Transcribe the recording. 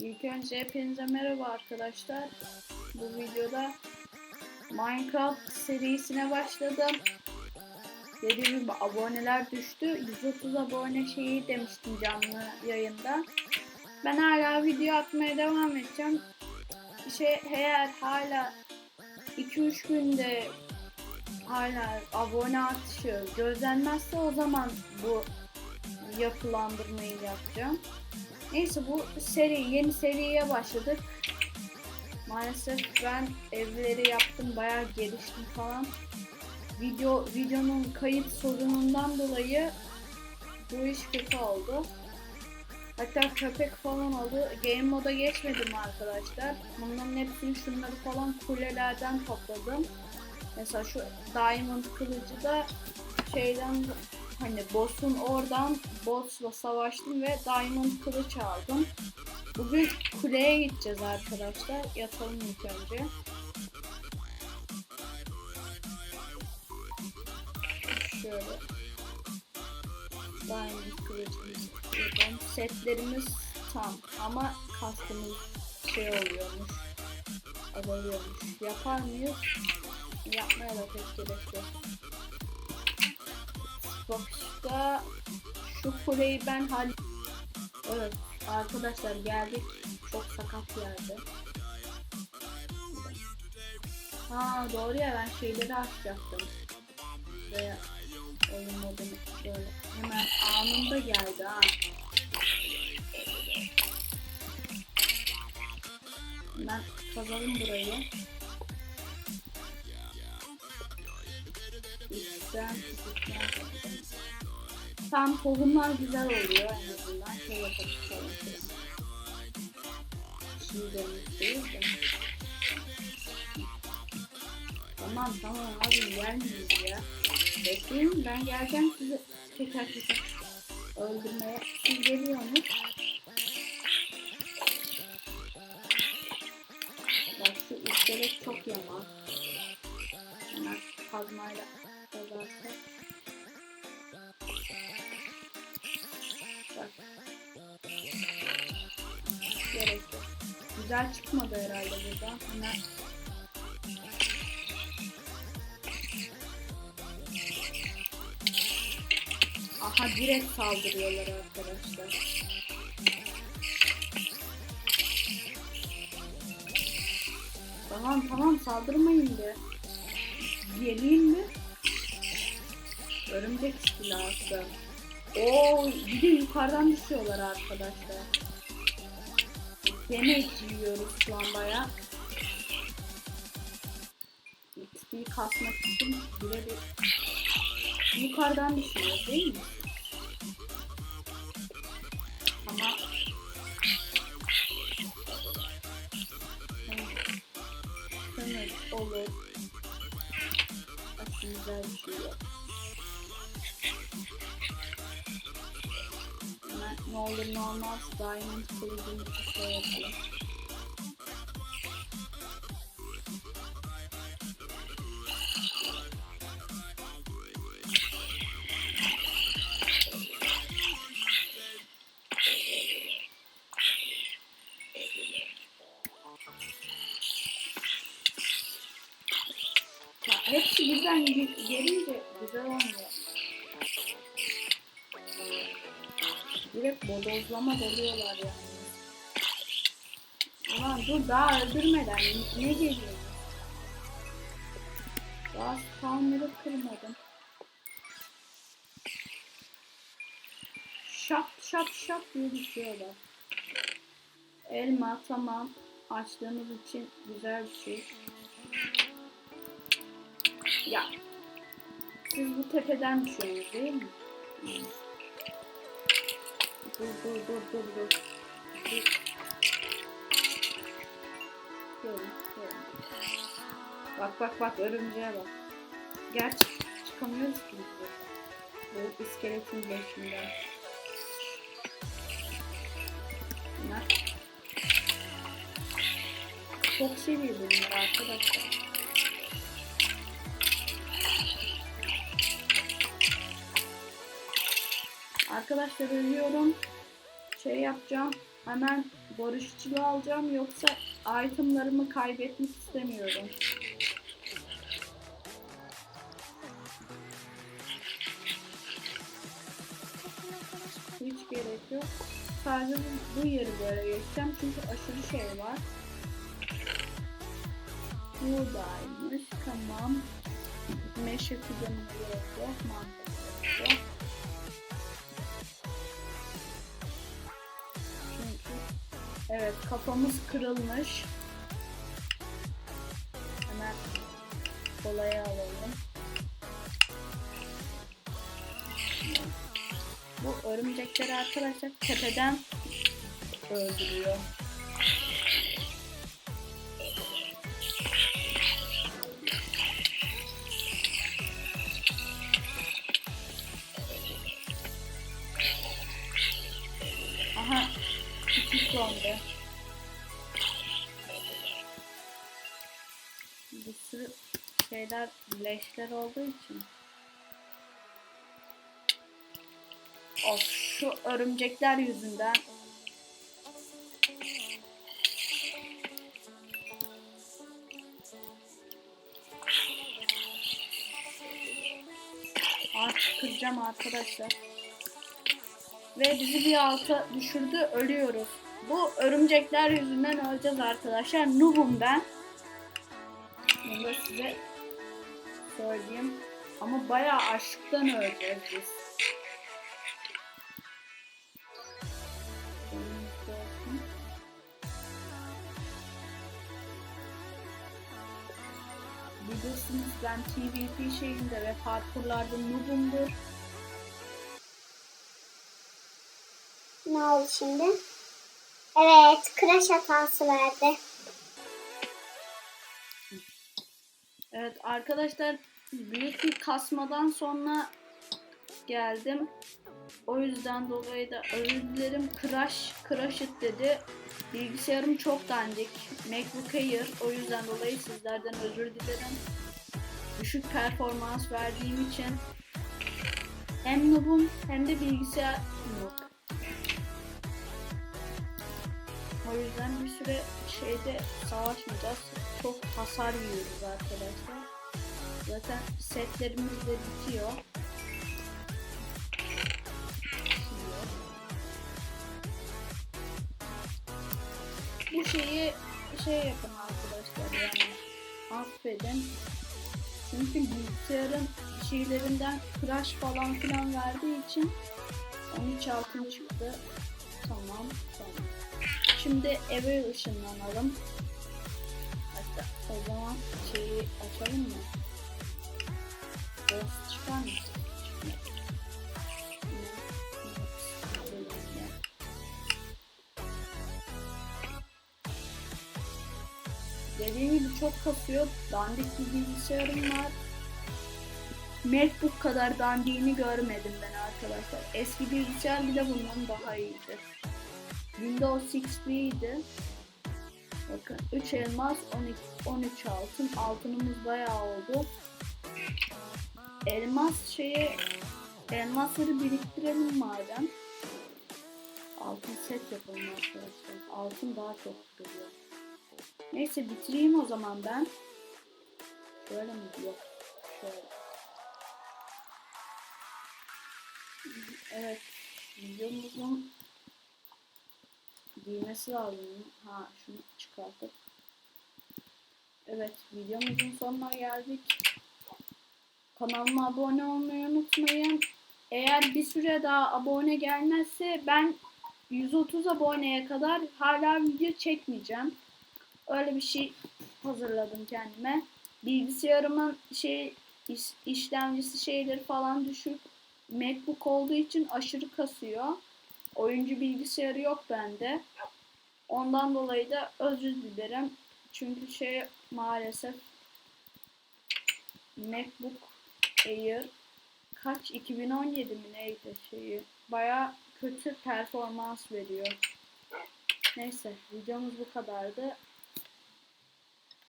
İlk önce hepinize merhaba arkadaşlar. Bu videoda Minecraft serisine başladım. Dediğim gibi aboneler düştü. 130 abone şeyi demiştim canlı yayında. Ben hala video atmaya devam edeceğim. Şey eğer hala 2-3 günde hala abone artışı gözlenmezse o zaman bu yapılandırmayı yapacağım. Neyse bu seri yeni seriye başladık. Maalesef ben evleri yaptım bayağı geliştim falan. Video videonun kayıt sorunundan dolayı bu iş kötü oldu. Hatta köpek falan oldu. Game moda geçmedim arkadaşlar. Bunların hepsini şunları falan kulelerden topladım. Mesela şu Diamond kılıcı da şeyden hani boss'un oradan boss'la savaştım ve Diamond kılıç aldım. Bugün kuleye gideceğiz arkadaşlar. Yatalım ilk önce. Şöyle. Diamond kılıcımız. Setlerimiz tam ama kastımız şey oluyormuş. Azalıyormuş. Yapar mıyız? Yapmaya da pek gerek yok. Başka şu kuleyi ben hal Evet arkadaşlar geldik. Çok sakat yerde. Ha doğru ya ben şeyleri açacaktım. Ve oyun modunu böyle hemen anında geldi ha. Ben kazalım burayı. İçten, Tam tohumlar güzel oluyor en azından. Şey yapalım filan. Şimdi değil de. Tamam tamam abi gelmiyoruz ya. Bekleyin ben geleceğim sizi teker teker öldürmeye. Siz geliyorsunuz. Bak şu iskelet çok yaman. Hemen kazmayla. Güzel çıkmadı herhalde burada. Hemen Aha direkt saldırıyorlar arkadaşlar. Tamam tamam saldırmayın de. Geleyim mi? Örümcek istilası. Oo bir de yukarıdan düşüyorlar arkadaşlar. Yemek yiyoruz şu an baya. XP kasmak için birebir yukarıdan düşüyor değil mi? Ama Sanır olur. Bak güzel bir şey yok. Ne olur ne olmaz Diamond kılıcını şey yapalım. Ya hepsi birden ge- gelince güzel olmuyor. Direkt bodozlama doluyorlar yani. Ulan dur daha öldürmeden ne, ne geliyor? Daha spawner'ı kırmadım. Şap şap şap diye düşüyorlar. Elma tamam. Açtığımız için güzel bir şey. Ya. Siz bu tepeden düşüyorsunuz değil mi? Hmm. Dur dur dur dur dur. Bak bak bak örümceğe bak. Gerçi çıkamıyoruz ki biz. Bu iskeletin leşinden. Bunlar çok seviyor bunlar arkadaşlar. Arkadaşlar ölüyorum. Şey yapacağım. Hemen barışçılığı alacağım yoksa itemlarımı kaybetmek istemiyorum. Hiç gerek yok. Sadece bu, bu yeri böyle geçeceğim çünkü aşırı şey var. Buradaymış. Tamam. Meşe fidanına gerek yok. Mantıklı. Evet kafamız kırılmış. Hemen kolaya alalım. Bu örümcekleri arkadaşlar tepeden öldürüyor. Leşler olduğu için. Of şu örümcekler yüzünden. Ağaç kıracağım arkadaşlar. Ve bizi bir alta düşürdü ölüyoruz. Bu örümcekler yüzünden öleceğiz arkadaşlar. Noob'um ben. Bunu da size söyleyeyim. Ama bayağı aşktan öleceğiz biz. Biliyorsunuz ben TVP şeyinde ve parkurlarda noob'umdur. Ne oldu şimdi? Evet, crash hatası verdi. Evet arkadaşlar büyük bir kasmadan sonra geldim. O yüzden dolayı da özür dilerim. Crash, crash it dedi. Bilgisayarım çok dandik. MacBook Air. O yüzden dolayı sizlerden özür dilerim. Düşük performans verdiğim için hem noob'um hem de bilgisayar noob. O yüzden bir süre şeyde savaşmayacağız. Çok hasar yiyoruz arkadaşlar. Zaten setlerimiz de bitiyor. Bu şeyi şey yapın arkadaşlar yani affedin. Çünkü bilgisayarın şeylerinden crash falan filan verdiği için 13 altın çıktı. Tamam tamam. Şimdi eve ışınlanalım. Hatta o zaman şeyi açalım mı? Dediğim gibi çok kasıyor. Dandik bir bilgisayarım var. MacBook kadar dandiğini görmedim ben arkadaşlar. Eski bilgisayar bile bundan daha iyiydi. Windows XP idi. Bakın 3 elmas 12, 13 altın. Altınımız bayağı oldu. Elmas şeyi elmasları biriktirelim madem. Altın set yapalım arkadaşlar. Altın daha çok duruyor. Neyse bitireyim o zaman ben. Şöyle mi? Yok. Şöyle. Evet. Videomuzun büyümesi lazım. Ha şunu çıkartıp. Evet videomuzun sonuna geldik. Kanalıma abone olmayı unutmayın. Eğer bir süre daha abone gelmezse ben 130 aboneye kadar hala video çekmeyeceğim. Öyle bir şey hazırladım kendime. Bilgisayarımın şey iş- işlemcisi şeyleri falan düşük. MacBook olduğu için aşırı kasıyor. Oyuncu bilgisayarı yok bende. Ondan dolayı da özür dilerim. Çünkü şey maalesef MacBook Air kaç 2017 mi neydi şeyi baya kötü performans veriyor. Neyse videomuz bu kadardı.